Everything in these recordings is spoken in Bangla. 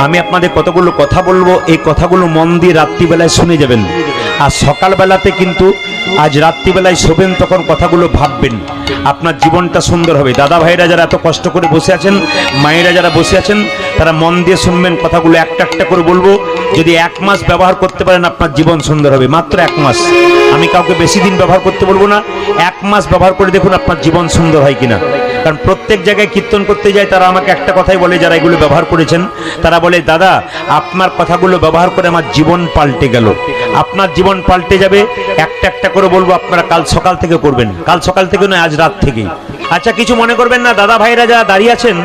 আমি আপনাদের কতগুলো কথা বলব, এই কথাগুলো মন দিয়ে রাত্রিবেলায় শুনে যাবেন। আর সকালবেলাতে কিন্তু আজ রাত্রিবেলায় শোবেন, তখন কথাগুলো ভাববেন। আপনার জীবনটা সুন্দর হবে। দাদা ভাইরা যারা এত কষ্ট করে বসে আছেন, মায়েরা যারা বসে আছেন, তারা মন দিয়ে শুনবেন, কথাগুলো একটা একটা করে বলব। যদি এক মাস ব্যবহার করতে পারেন, আপনার জীবন সুন্দর হবে। মাত্র এক মাস। আমি কাউকে বেশি দিন ব্যবহার করতে বলব না। এক মাস ব্যবহার করে দেখুন আপনার জীবন সুন্দর হয় কিনা। কারণ প্রত্যেক জায়গায় কীর্তন করতে যায়, তারা আমাকে একটা কথাই বলে, যারা এগুলো ব্যবহার করেছেন, তারা বলে, দাদা, আপনার কথাগুলো ব্যবহার করে আমার জীবন পাল্টে গেল। আপনার জীবন পাল্টে যাবে, একটা একটা করে বলব, আপনারা কাল সকাল থেকে করবেন। কাল সকাল থেকে নয়, আজ রাত থেকেই। আচ্ছা কিছু মনে করবেন না? দাদা ভাইরা যারা দাঁড়িয়ে আছেন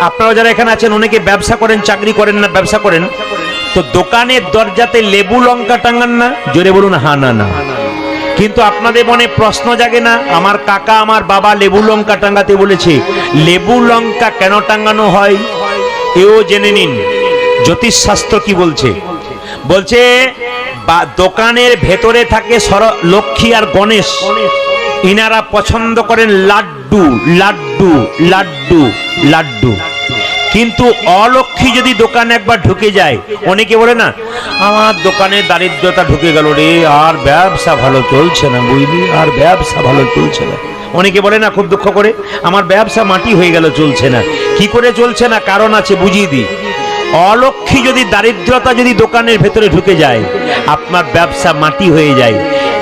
আপনারা যারা এখানে আছেন, অনেকে ব্যবসা করেন, চাকরি করেন না, ব্যবসা করেন, তো দোকানের দরজাতে লেবু লঙ্কা টাঙ্গান না? জোরে বলুন হা না না। কিন্তু আপনাদের মনে প্রশ্ন জাগে না? আমার কাকা, আমার বাবা লেবু লঙ্কা টাঙ্গাতে বলেছে, লেবু লঙ্কা কেন টাঙ্গানো হয়? এও জেনে নিন। জ্যোতিষশাস্ত্র কি বলছে? বলছে, বা, দোকানের ভেতরে থাকে সর, লক্ষ্মী আর গণেশ। ইনারা পছন্দ করেন লাড্ডু লাড্ডু লাড্ডু লাড্ডু। কিন্তু অলক্ষী যদি দোকানে একবার ঢুকে যায় অনেকে বলে না? আমার দোকানে দারিদ্রতা ঢুকে গেল রে, আর ব্যবসা ভালো চলছে না বুঝলি? আর ব্যবসা ভালো চলছে না। অনেকে বলে না খুব দুঃখ করে? আমার ব্যবসা মাটি হয়ে গেল, চলছে না। কি করে চলছে না? কারণ আছে, বুঝিয়ে দিই। অলক্ষী যদি দারিদ্রতা যদি দোকানের ভেতরে ঢুকে যায়, আপনার ব্যবসা মাটি হয়ে যায়।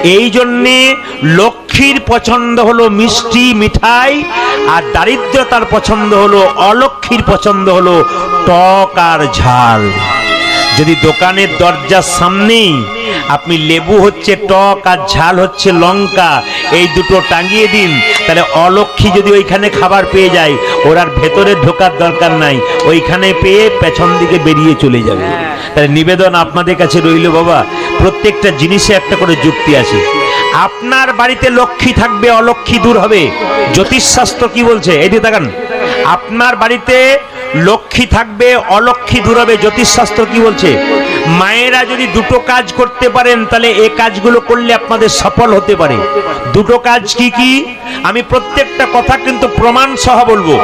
এই জন্যে লক্ষ্মীর পছন্দ হলো মিষ্টি, মিঠাই, আর দারিদ্রতার পছন্দ হলো অলক্ষ্মীর পছন্দ হলো টক আর ঝাল। যদি দোকানের দরজার সামনেই আপনি লেবু হচ্ছে টক আর ঝাল হচ্ছে লঙ্কা এই দুটো টাঙিয়ে দিন। তাহলে অলক্ষী যদি ওইখানে খাবার পেয়ে যায় ওর আর ভেতরে ঢোকার দরকার নাই ওইখানে পেয়ে পেছন দিকে বেরিয়ে চলে যাবে। তাহলে নিবেদন আপনাদের কাছে রইল বাবা প্রত্যেকটা জিনিসে একটা করে যুক্তি আছে। আপনার বাড়িতে লক্ষ্মী থাকবে অলক্ষী দূর হবে। জ্যোতিষশাস্ত্র কি বলছে? এদিকে তাকান। আপনার বাড়িতে লক্ষ্মী থাকবে, অলক্ষ্মী দূর হবে জ্যোতিষশাস্ত্র কি বলছে? মায়েরা যদি দুটো কাজ করতে পারেন, তাহলে এই কাজগুলো করলে আপনাদের সফল হতে পারে। দুটো কাজ কি কি? আমি প্রত্যেকটা কথা কিন্তু প্রমাণ সহ বলব।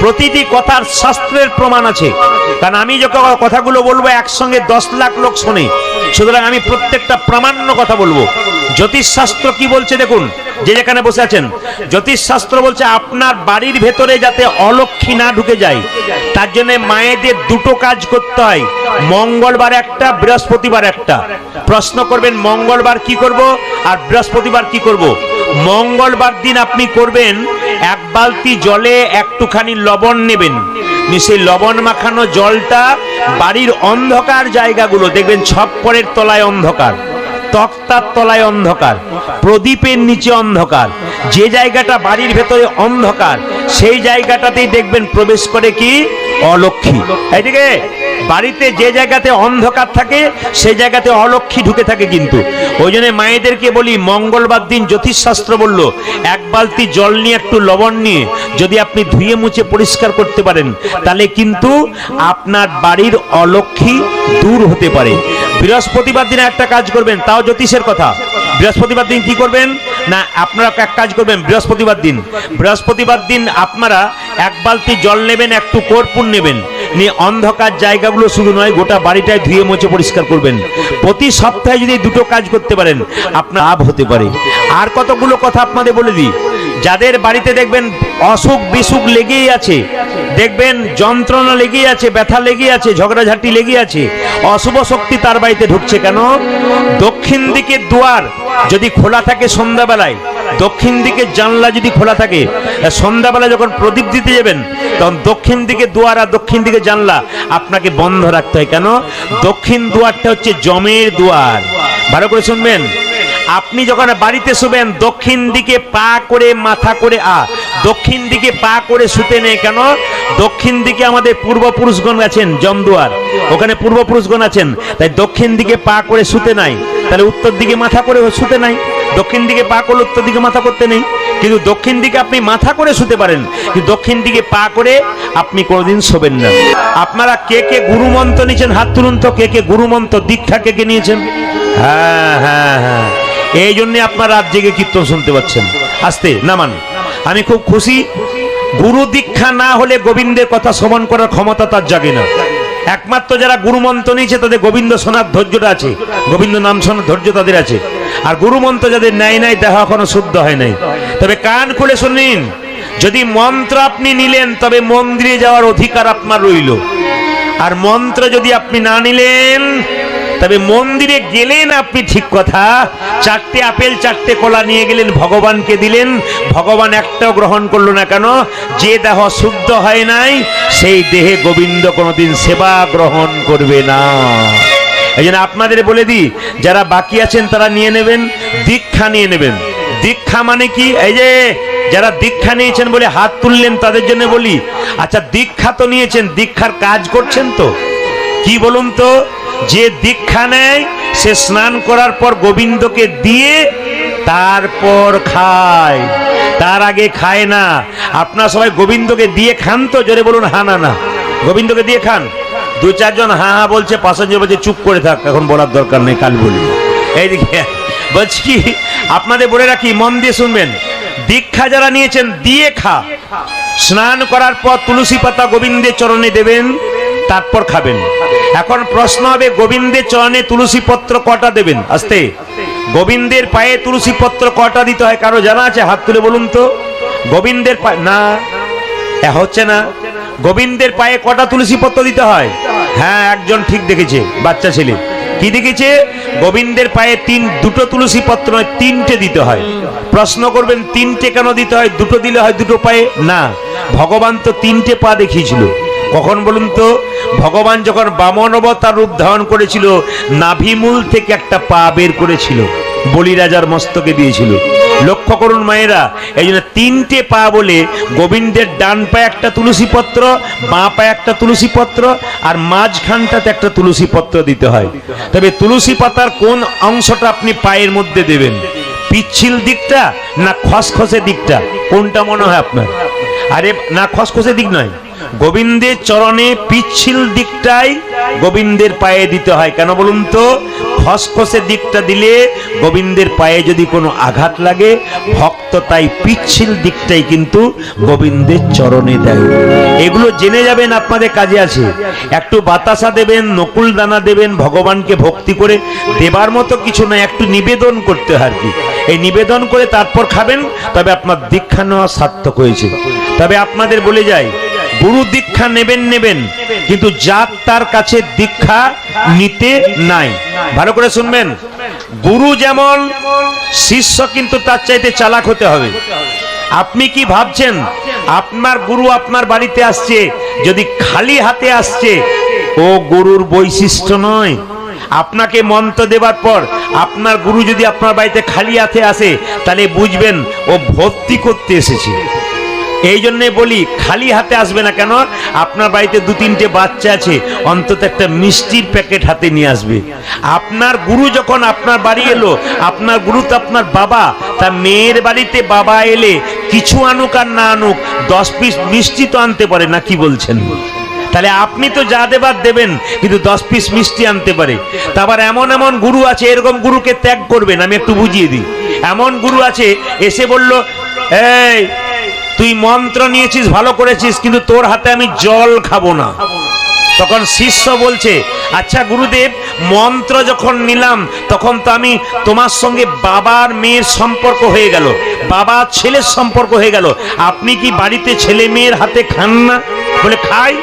প্রতিটি কথার শাস্ত্রের প্রমাণ আছে। কারণ আমি যখন কথাগুলো বলব, একসঙ্গে দশ লাখ লোক শোনে। সুতরাং আমি প্রত্যেকটা প্রামাণ্য কথা বলব। জ্যোতিষশাস্ত্র কি বলছে দেখুন, যে যেখানে বসে আছেন। জ্যোতিষশাস্ত্র বলছে আপনার বাড়ির ভেতরে যাতে অলক্ষী না ঢুকে যায়, তার জন্য মায়েদের দুটো কাজ করতে হয়। মঙ্গলবার একটা, বৃহস্পতিবার একটা। প্রশ্ন করবেন, মঙ্গলবার কি করব আর বৃহস্পতিবার কি করব? মঙ্গলবার দিন আপনি করবেন, এক বালতি জলে একটুখানি লবণ নেবেন। সেই লবণ মাখানো জলটা বাড়ির অন্ধকার জায়গাগুলো, দেখবেন ছপ্পরের তলায় অন্ধকার। তক্তার তলায় অন্ধকার, প্রদীপের নিচে অন্ধকার, যে জায়গাটা বাড়ির ভেতরে অন্ধকার, সেই জায়গাটাতেই দেখবেন প্রবেশ করে কি? অলক্ষী এইদিকে বাড়িতে যে জায়গাতে অন্ধকার থাকে সেই জায়গাতে অলক্ষী ঢুকে থাকে কিন্তু। ওই জন্য মায়েদেরকে বলি, মঙ্গলবার দিন জ্যোতিষশাস্ত্র বলল, এক বালতি জল নিয়ে, একটু লবণ নিয়ে যদি আপনি ধুয়ে মুছে পরিষ্কার করতে পারেন, তাহলে কিন্তু আপনার বাড়ির অলক্ষী দূর হতে পারে। বৃহস্পতিবার দিনে একটা কাজ করবেন, তাও জ্যোতিষের কথা। বৃহস্পতিবার দিন কি করবেন? না, আপনারা এক কাজ করবেন, বৃহস্পতিবার দিন। বৃহস্পতিবার দিন আপনারা এক বালতি জল নেবেন একটু কর্পূর নেবেন। নিয়ে অন্ধকার জায়গাগুলো শুধু নয়, গোটা বাড়িটায় ধুয়ে মুছে পরিষ্কার করবেন। প্রতি সপ্তাহে যদি দুটো কাজ করতে পারেন, আপনার লাভ হতে পারে। আর কতগুলো কথা আপনাদের বলে দিই। যাদের বাড়িতে দেখবেন অসুখ বিসুখ লেগেই আছে, দেখবেন যন্ত্রণা লেগেই আছে, ব্যথা লেগে আছে, ঝগড়াঝাটি লেগে আছে, অশুভ শক্তি তার বাড়িতে ঢুকছে কেন? দক্ষিণ দিকের দুয়ার যদি খোলা থাকে সন্ধ্যাবেলায়, দক্ষিণ দিকে জানলা যদি খোলা থাকে সন্ধ্যাবেলা যখন প্রদীপ দিতে যাবেন, তখন দক্ষিণ দিকে দুয়ার আর দক্ষিণ দিকে জানলা আপনাকে বন্ধ রাখতে হয়। কেন? দক্ষিণ দুয়ারটা হচ্ছে জমের দুয়ার। ভালো করে শুনবেন। আপনি যখন বাড়িতে শুবেন, দক্ষিণ দিকে পা করে মাথা করে আ, দক্ষিণ দিকে পা করে শুতে নেই। কেন? দক্ষিণ দিকে আমাদের পূর্বপুরুষগণ আছেন জমদুয়ার ওখানে পূর্বপুরুষগণ আছেন। তাই দক্ষিণ দিকে পা করে শুতে নাই। তাহলে উত্তর দিকে মাথা করে শুতে নাই। দক্ষিণ দিকে পা করলে উত্তর দিকে মাথা করতে নেই। কিন্তু দক্ষিণ দিকে আপনি মাথা করে শুতে পারেন। কিন্তু দক্ষিণ দিকে পা করে আপনি কোনোদিন শোবেন না। আপনারা কে কে গুরুমন্ত্র নিয়েছেন? হাত তুলুন তো, কে কে গুরুমন্ত্র? দীক্ষা কে কে নিয়েছেন? হ্যাঁ হ্যাঁ হ্যাঁ। এই জন্যে আপনার রাত জেগে কীর্তন শুনতে পাচ্ছেন। আসতে, নামান। আমি খুব খুশি। গুরু দীক্ষা না হলে গোবিন্দের কথা শ্রবণ করার ক্ষমতা তার জাগে না। একমাত্র যারা গুরুমন্ত্র নিয়েছে তাদের গোবিন্দ শোনার ধৈর্যটা আছে। গোবিন্দ নাম শোনার ধৈর্য তাদের আছে। আর গুরুমন্ত্র যাদের নেয় নাই, দেহ এখনও শুদ্ধ হয় নাই। তবে কান খুলে শুনিন যদি মন্ত্র আপনি নিলেন, তবে মন্দিরে যাওয়ার অধিকার আপনার রইল। আর মন্ত্র যদি আপনি না নিলেন তবে মন্দিরে গেলেন আপনি ঠিক কথা। চারটে আপেল, চারটে কলা নিয়ে গেলেন, ভগবানকে দিলেন। ভগবান একটাও গ্রহণ করল না কেন? যে দেহ শুদ্ধ হয় নাই, সেই দেহে গোবিন্দ কোনোদিন সেবা গ্রহণ করবে না। এই জন্য আপনাদের বলে দিই, যারা বাকি আছেন তারা নিয়ে নেবেন, দীক্ষা নিয়ে নেবেন। দীক্ষা মানে কি? এই যে যারা দীক্ষা নিয়েছেন বলে হাত তুললেন, তাদের জন্য বলি। আচ্ছা দীক্ষা তো নিয়েছেন, দীক্ষার কাজ করছেন তো? কি বলুন তো? যে দীক্ষা নেয়, সে স্নান করার পর গোবিন্দকে দিয়ে তারপর খায়। তার আগে খায় না। আপনার সবাই গোবিন্দকে দিয়ে খান তো, জোরে বলুন, হা না না। গোবিন্দকে দিয়ে খান। দু চারজন হা হা বলছে পাশাঞ্জর বলছে, চুপ করে থাক, এখন বলার দরকার নেই, কাল বলি। এইদিকে বলছি কি, আপনাদের বলে রাখি, মন দিয়ে শুনবেন। দীক্ষা যারা নিয়েছেন, দিয়ে খা। স্নান করার পর তুলসী পাতা গোবিন্দের চরণে দেবেন, তারপর খাবেন। এখন প্রশ্ন হবে, গোবিন্দের চরণে তুলসী পত্র কটা দেবেন? আস্তে। গোবিন্দের পায়ে তুলসী পত্র কটা দিতে হয়, কারও জানা আছে? হাত তুলে বলুন তো। গোবিন্দের না। হচ্ছে না। গোবিন্দের পায়ে কটা তুলসী পত্র দিতে হয়? হ্যাঁ একজন ঠিক দেখেছে, বাচ্চা ছেলে। কি দেখেছে? গোবিন্দের পায়ে তিন, দুটো তুলসী পত্র নয়, তিনটে দিতে হয়। প্রশ্ন করবেন, তিনটে কেন দিতে হয়? দুটো দিলে হয় দুটো পায়ে? না। ভগবান তো তিনটে পা দেখিয়েছিল। কখন বলুন তো? ভগবান যখন বামন অবতার রূপ ধারণ করেছিল, নাভিমূল থেকে একটা পা বের করেছিল, বলিরাজার মস্তকে দিয়েছিল। লক্ষ্য করুন মায়েরা, এই জন্য তিনটে পা বলে গোবিন্দের ডান পায়ে একটা তুলসী পত্র, বাঁ পায়ে একটা তুলসী পত্র, আর মাঝখানটাতে একটা তুলসী পত্র দিতে হয়। তবে তুলসী পাতার কোন অংশটা আপনি পায়ের মধ্যে দেবেন? পিচ্ছিল দিকটা না খসখসে দিকটা? কোনটা মনে হয় আপনার? আরে, না, খসখসে দিক নয়। গোবিন্দের চরণে পিচ্ছিল দিকটাই গোবিন্দের পায়ে দিতে হয়। কেন বলুন তো? খসখসে দিকটা দিলে গোবিন্দের পায়ে যদি কোনো আঘাত লাগে, ভক্ত তাই পিচ্ছিল দিকটাই কিন্তু গোবিন্দের চরণে দেয়। এগুলো জেনে যাবেন আপনাদের কাজে আছে। একটু বাতাসা দেবেন, নকুল দানা দেবেন, ভগবানকে ভক্তি করে। দেবার মতো কিছু না, একটু নিবেদন করতে হয় আর কি। এই নিবেদন করে তারপর খাবেন, তবে আপনার দীক্ষা নেওয়া সার্থক হয়েছে। তবে আপনাদের বলে যায় গুরু দীক্ষা নেবেন নেবেন। কিন্তু যার তার কাছে দীক্ষা নিতে নাই। ভালো করে শুনবেন। গুরু যেমন শিষ্য, কিন্তু তার চাইতে চালাক হতে হবে। আপনি কি ভাবছেন? আপনার গুরু আপনার বাড়িতে আসছে, যদি খালি হাতে আসছে, ও গুরুর বৈশিষ্ট্য নয়। আপনাকে মন্ত্র দেবার পর আপনার গুরু যদি আপনার বাড়িতে খালি হাতে আসে, তাহলে বুঝবেন ও ভর্তি করতে এসেছে। এই জন্যে বলি, খালি হাতে আসবে না কেন? আপনার বাড়িতে দু তিনটে বাচ্চা আছে, অন্তত একটা মিষ্টির প্যাকেট হাতে নিয়ে আসবে। আপনার গুরু যখন আপনার বাড়ি এলো, আপনার গুরু তো আপনার বাবা তা মেয়ের বাড়িতে বাবা এলে কিছু আনুক আর না আনুক, দশ পিস মিষ্টি তো আনতে পারে, না কি বলছেন? তাহলে আপনি তো যা দেবার দেবেন, কিন্তু দশ পিস মিষ্টি আনতে পারে। তারপর এমন এমন গুরু আছে, এরকম গুরুকে ত্যাগ করবেন, আমি একটু বুঝিয়ে দিই। এমন গুরু আছে, এসে বলল, এই তুই মন্ত্র নিয়েছিস ভালো করেছিস কিন্তু তোর হাতে আমি জল খাব না। তখন শিষ্য বলছে আচ্ছা গুরুদেব মন্ত্র যখন নিলাম তখন তো আমি তোমার সঙ্গে বাবার মেয়ের সম্পর্ক হয়ে গেল। বাবা ছেলের সম্পর্ক হয়ে গেল। আপনি কি বাড়িতে ছেলে মেয়ের হাতে খান না? বলে খাই।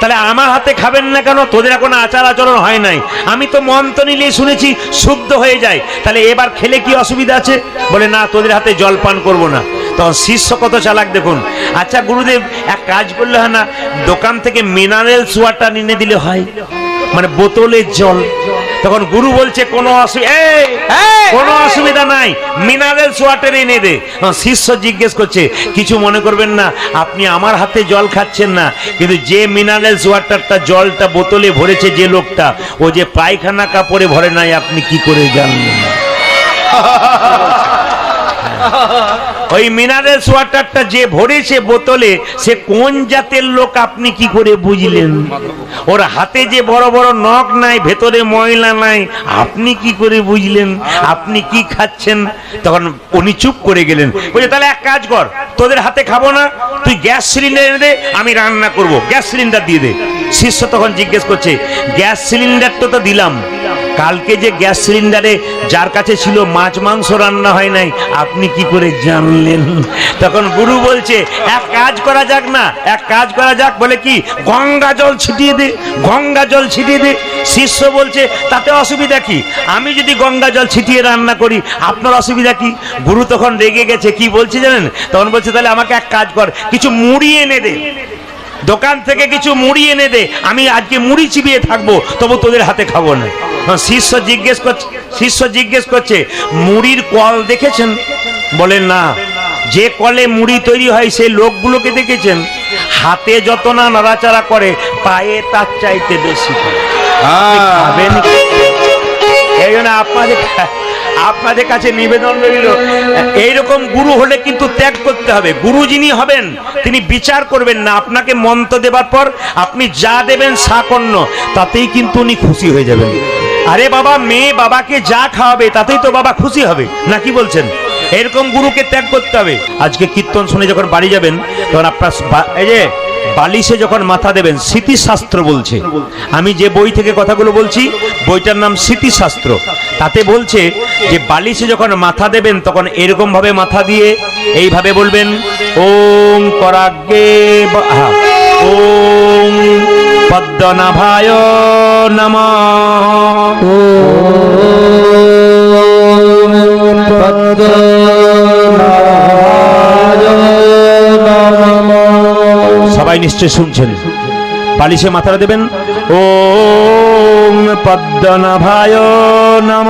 তাহলে আমার হাতে খাবেন না কেন? তোদের এখন আচার আচরণ হয় নাই। আমি তো মন্ত্র নিলে শুনেছি শুদ্ধ হয়ে যায়। তাহলে এবার খেলে কি অসুবিধা আছে? বলে না তোদের হাতে জল পান করব না। তখন শিষ্য কত চালাক দেখুন। আচ্ছা গুরুদেব এক কাজ করলে হয় না দোকান থেকে মিনারেলস ওয়াটার এনে দিলে হয়। মানে বোতলের জল। তখন গুরু বলছে কোনো অসুবিধা কোনো অসুবিধা নাই মিনারেলস ওয়াটার এনে দে। শিষ্য জিজ্ঞেস করছে কিছু মনে করবেন না আপনি আমার হাতে জল খাচ্ছেন না কিন্তু যে মিনারেলস ওয়াটারটা জলটা বোতলে ভরেছে যে লোকটা ও যে পায়খানা কাপড়ে ভরে নাই আপনি কি করে জানলেন? ওই মিনারেলস ওয়াটারটা যে ভরেছে বোতলে, সে কোন জাতের লোক আপনি কি করে বুঝলেন? ওর হাতে যে বড় বড় নখ নাই, ভেতরে ময়লা নাই, আপনি কি করে বুঝলেন? আপনি কি খাচ্ছেন? তখন উনি চুপ করে গেলেন। বলছে, তাহলে এক কাজ কর, তোদের হাতে খাব না, তুই গ্যাস সিলিন্ডার এনে দে, আমি রান্না করব। গ্যাস সিলিন্ডার দিয়ে দে। শিষ্য তখন জিজ্ঞেস করছে, গ্যাস সিলিন্ডারটা তো দিলাম কালকে যে গ্যাস সিলিন্ডারে যার কাছে ছিল মাছ মাংস রান্না হয় নাই, আপনি কি করে জানলেন? তখন গুরু বলছে, এক কাজ করা যাক না, এক কাজ করা যাক। বলে কি, গঙ্গা জল ছিটিয়ে দে, গঙ্গা জল ছিটিয়ে দে। শিষ্য বলছে, তাতে অসুবিধা কি? আমি যদি গঙ্গা জল ছিটিয়ে রান্না করি, আপনার অসুবিধা কি? গুরু তখন রেগে গেছে, কি বলছে জানেন? তখন বলছে, তাহলে আমাকে এক কাজ কর, কিছু মুড়ি এনে দে। দোকান থেকে কিছু মুড়ি এনে দে আমি আজকে মুড়ি চিবিয়ে থাকব তবু তোদের হাতে খাব না। তখন শিষ্য জিজ্ঞেস করছে শিষ্য জিজ্ঞেস করছে মুড়ির কল দেখেছেন? বলেন না। যে কলে মুড়ি তৈরি হয় সেই লোকগুলোকে দেখেছেন? হাতে যত না নাড়াচাড়া করে পায়ে তার চাইতে বেশি করে। খাবেন এই জন্য আপনাদের আপনাদের কাছে নিবেদন রইল, এইরকম গুরু হলে কিন্তু ত্যাগ করতে হবে। গুরু যিনি হবেন, তিনি বিচার করবেন না। আপনাকে মন্ত্র দেবার পর আপনি যা দেবেন সাকন্য তাতেই কিন্তু উনি খুশি হয়ে যাবেন। আরে বাবা, মেয়ে বাবাকে যা খাওয়াবে, তাতেই তো বাবা খুশি হবে। না কি বলছেন? এরকম গুরুকে ত্যাগ করতে হবে। আজকে কীর্তন শুনে যখন বাড়ি যাবেন, তখন আপনার এই যে বালিশে যখন মাথা দেবেন, স্মৃতিশাস্ত্র বলছে। আমি যে বই থেকে কথাগুলো বলছি, বইটার নাম স্মৃতিশাস্ত্র। তাতে বলছে যে, বালিশে যখন মাথা দেবেন, তখন এরকমভাবে মাথা দিয়ে এইভাবে বলবেন, ওং করাগে ওম ওং পদ্মনাভায় নমঃ নিশ্চয় শুনছেন। পালিশে মাথাটা দেবেন। ওম পদ্মনাভায় নম।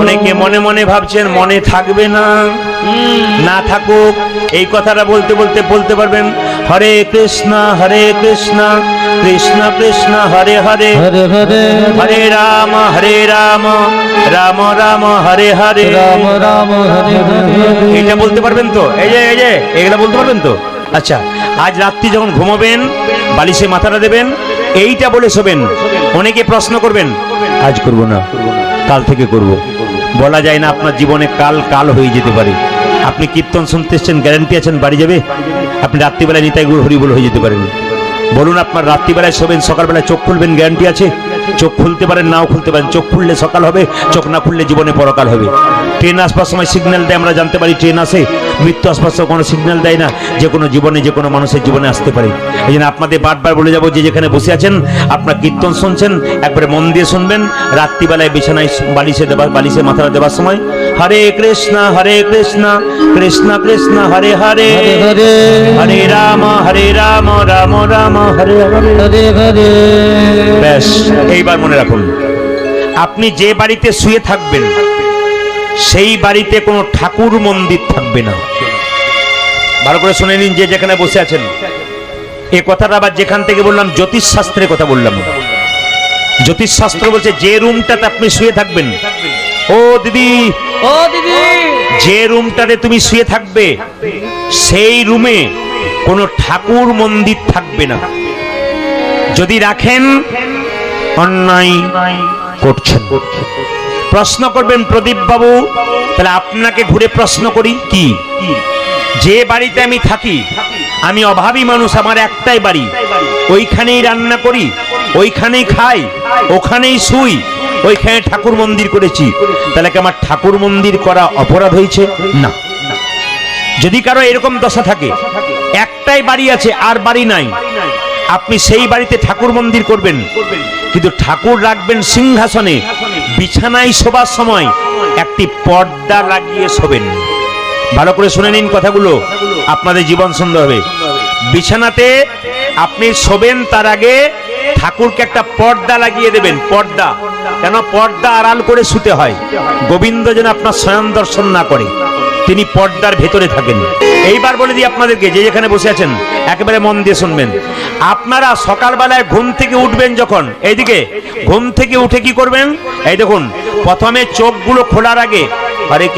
অনেকে মনে মনে ভাবছেন মনে থাকবে না। না থাকুক এই কথাটা বলতে বলতে বলতে পারবেন হরে কৃষ্ণ হরে কৃষ্ণ কৃষ্ণ কৃষ্ণ হরে হরে হরে হরে হরে রাম হরে রাম রাম রাম হরে হরে। রাম রাম হরে হরে। এটা বলতে পারবেন তো? এই যে এই যে এগুলা বলতে পারবেন তো? আচ্ছা আজ রাত্রি যখন ঘুমাবেন বালিশে মাথাটা দেবেন এইটা বলে শোবেন। অনেকে প্রশ্ন করবেন আজ করব না কাল থেকে করব। বলা যায় না আপনার জীবনে কাল কাল হয়ে যেতে পারে। আপনি কীর্তন শুনতে এসছেন গ্যারান্টি আছেন, বাড়ি যাবে? আপনি রাত্রিবেলায় নিতাই গুরু হরিবল হয়ে যেতে পারেন। বলুন, আপনার রাত্রিবেলায় শোবেন, সকালবেলায় চোখ খুলবেন গ্যারান্টি আছে? চোখ খুলতে পারেন, নাও খুলতে পারেন। চোখ খুললে সকাল হবে, চোখ না খুললে জীবনে পরকাল হবে। ট্রেন আসবার সময় সিগন্যাল দেয় আমরা জানতে পারি, ট্রেন আসে। মৃত্যু আসবার কোনো সিগন্যাল দেয় না যে কোনো জীবনে যে কোনো মানুষের জীবনে আসতে পারে। এই জন্য আপনাদের বারবার বলে যাব যে যেখানে বসে আছেন আপনার কীর্তন শুনছেন একবারে মন দিয়ে শুনবেন। রাত্রিবেলায় বিছানায় বালিশে দেবা বালিশে মাথাটা দেওয়ার সময়। হরে কৃষ্ণ হরে কৃষ্ণ কৃষ্ণ কৃষ্ণ হরে হরে। হরে রাম হরে রাম রাম রাম হরে। হরে হরে। ব্যাস এইবার মনে রাখুন। আপনি যে বাড়িতে শুয়ে থাকবেন সেই বাড়িতে কোনো ঠাকুর মন্দির থাকবে না। ভালো করে শুনে নিন যে যেখানে বসে আছেন। এ কথাটা আবার যেখান থেকে বললাম জ্যোতিষশাস্ত্রের কথা বললাম। জ্যোতিষশাস্ত্র বলছে যে রুমটাতে আপনি শুয়ে থাকবেন ও দিদি ও দিদি। যে রুমটাতে তুমি শুয়ে থাকবে সেই রুমে কোনো ঠাকুর মন্দির থাকবে না। যদি রাখেন অন্যায় করছেন। প্রশ্ন করবেন প্রদীপ বাবু, তাহলে আপনাকে ঘুরে প্রশ্ন করি, কি? যে বাড়িতে আমি থাকি, আমি অভাবী মানুষ, আমার একটাই বাড়ি। ওইখানেই রান্না করি, ওইখানেই খাই, ওখানেই শুই, ওইখানে ঠাকুর মন্দির করেছি। তাহলে কি আমার ঠাকুর মন্দির করা অপরাধ হয়েছে? না। যদি কারও এরকম দশা থাকে, একটাই বাড়ি আছে, আর বাড়ি নাই, আপনি সেই বাড়িতে ঠাকুর মন্দির করবেন। কিন্তু ঠাকুর রাখবেন সিংহাসনে বিছানায় শোবার সময় একটি পর্দা লাগিয়ে শোবেন। ভালো করে শুনে নিন কথাগুলো। আপনাদের জীবন সুন্দর হবে। বিছানাতে আপনি শোবেন, তার আগে ঠাকুরকে একটা পর্দা লাগিয়ে দেবেন, পর্দা। কেন? পর্দা আড়াল করে শুতে হয়। গোবিন্দ যেন আপনার স্বয়ং দর্শন না করে। তিনি পর্দার ভেতরে থাকেন। এইবার বলে দিই আপনাদেরকে, যে যেখানে বসে আছেন, একেবারে মন দিয়ে শুনবেন। আপনারা সকালবেলায় ঘুম থেকে উঠবেন যখন, এইদিকে, ঘুম থেকে উঠে কি করবেন? এই দেখুন, প্রথমে চোখগুলো খোলার আগে কৃষ্ণ